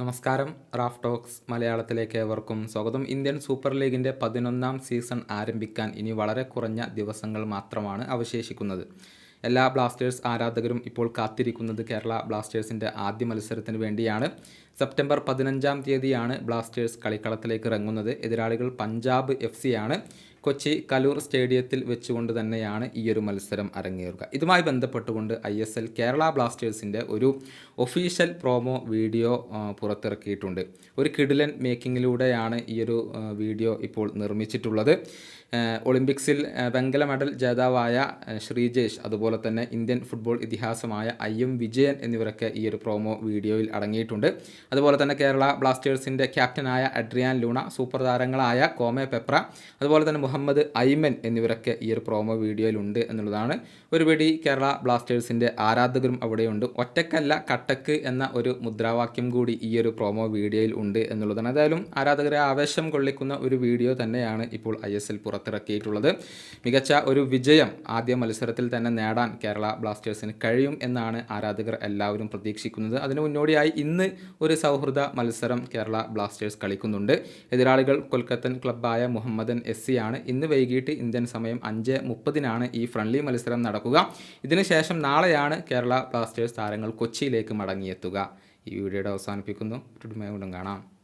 നമസ്കാരം Raf talks മലയാളത്തിലേക്ക് ഏവർക്കും സ്വാഗതം. ഇന്ത്യൻ സൂപ്പർ ലീഗിന്റെ പതിനൊന്നാം സീസൺ ആരംഭിക്കാൻ ഇനി വളരെ കുറഞ്ഞ ദിവസങ്ങൾ മാത്രമാണ് അവശേഷിക്കുന്നത്. എല്ലാ ബ്ലാസ്റ്റേഴ്സ് ആരാധകരും ഇപ്പോൾ കാത്തിരിക്കുന്നത് കേരള ബ്ലാസ്റ്റേഴ്സിന്റെ ആദ്യ മത്സരത്തിന് വേണ്ടിയാണ്. സെപ്റ്റംബർ പതിനഞ്ചാം തീയതിയാണ് ബ്ലാസ്റ്റേഴ്സ് കളിക്കളത്തിലേക്ക് ഇറങ്ങുന്നത്. എതിരാളികൾ പഞ്ചാബ് എഫ് ആണ്. കൊച്ചി കലൂർ സ്റ്റേഡിയത്തിൽ വെച്ചുകൊണ്ട് തന്നെയാണ് ഈ ഒരു മത്സരം അരങ്ങേറുക. ഇതുമായി ബന്ധപ്പെട്ടുകൊണ്ട് ഐ എസ് എൽ കേരള ബ്ലാസ്റ്റേഴ്സിന്റെ ഒരു ഒഫീഷ്യൽ പ്രോമോ വീഡിയോ പുറത്തിറക്കിയിട്ടുണ്ട്. ഒരു കിഡിലൻ മേക്കിങ്ങിലൂടെയാണ് ഈ ഒരു വീഡിയോ ഇപ്പോൾ നിർമ്മിച്ചിട്ടുള്ളത്. ഒളിമ്പിക്സിൽ വെങ്കല മെഡൽ ജേതാവായ ശ്രീജേഷ് അതുപോലെ തന്നെ ഇന്ത്യൻ ഫുട്ബോൾ ഇതിഹാസമായ ഐ എം വിജയൻ എന്നിവരൊക്കെ ഈ ഒരു പ്രോമോ വീഡിയോയിൽ അടങ്ങിയിട്ടുണ്ട്. അതുപോലെ തന്നെ കേരള ബ്ലാസ്റ്റേഴ്സിന്റെ ക്യാപ്റ്റനായ അഡ്രിയാൻ ലൂണ സൂപ്പർ താരങ്ങളായ കോമെ പെപ്ര അതുപോലെ തന്നെ മുഹമ്മദ് ഐമൻ എന്നിവരൊക്കെ ഈ ഒരു പ്രോമോ വീഡിയോയിലുണ്ട് എന്നുള്ളതാണ്. ഒരുപടി കേരള ബ്ലാസ്റ്റേഴ്സിന്റെ ആരാധകരും അവിടെയുണ്ട്. ഒറ്റക്കല്ല കട്ടക്ക് എന്ന ഒരു മുദ്രാവാക്യം കൂടി ഈ ഒരു പ്രോമോ വീഡിയോയിൽ ഉണ്ട് എന്നുള്ളതാണ്. ഏതായാലും ആരാധകരെ ആവേശം കൊള്ളിക്കുന്ന ഒരു വീഡിയോ തന്നെയാണ് ഇപ്പോൾ ഐ എസ് എൽ പുറത്തിറക്കിയിട്ടുള്ളത്. മികച്ച ഒരു വിജയം ആദ്യ മത്സരത്തിൽ തന്നെ നേടാൻ കേരള ബ്ലാസ്റ്റേഴ്സിന് കഴിയും എന്നാണ് ആരാധകർ എല്ലാവരും പ്രതീക്ഷിക്കുന്നത്. അതിന് മുന്നോടിയായി ഇന്ന് ഒരു സൗഹൃദ മത്സരം കേരള ബ്ലാസ്റ്റേഴ്സ് കളിക്കുന്നുണ്ട്. എതിരാളികൾ കൊൽക്കത്തൻ ക്ലബ്ബായ മുഹമ്മദൻ എസ് സി ആണ് ഇന്ന് വൈകിട്ട് ഇന്ത്യൻ സമയം അഞ്ച് മുപ്പതിനാണ് ഈ ഫ്രണ്ട്ലി മത്സരം നടക്കുക. ഇതിനുശേഷം നാളെയാണ് കേരള ബ്ലാസ്റ്റേഴ്സ് താരങ്ങൾ കൊച്ചിയിലേക്ക് മടങ്ങിയെത്തുക. ഈ വീഡിയോയുടെ അവസാനിപ്പിക്കുന്നു. കാണാം.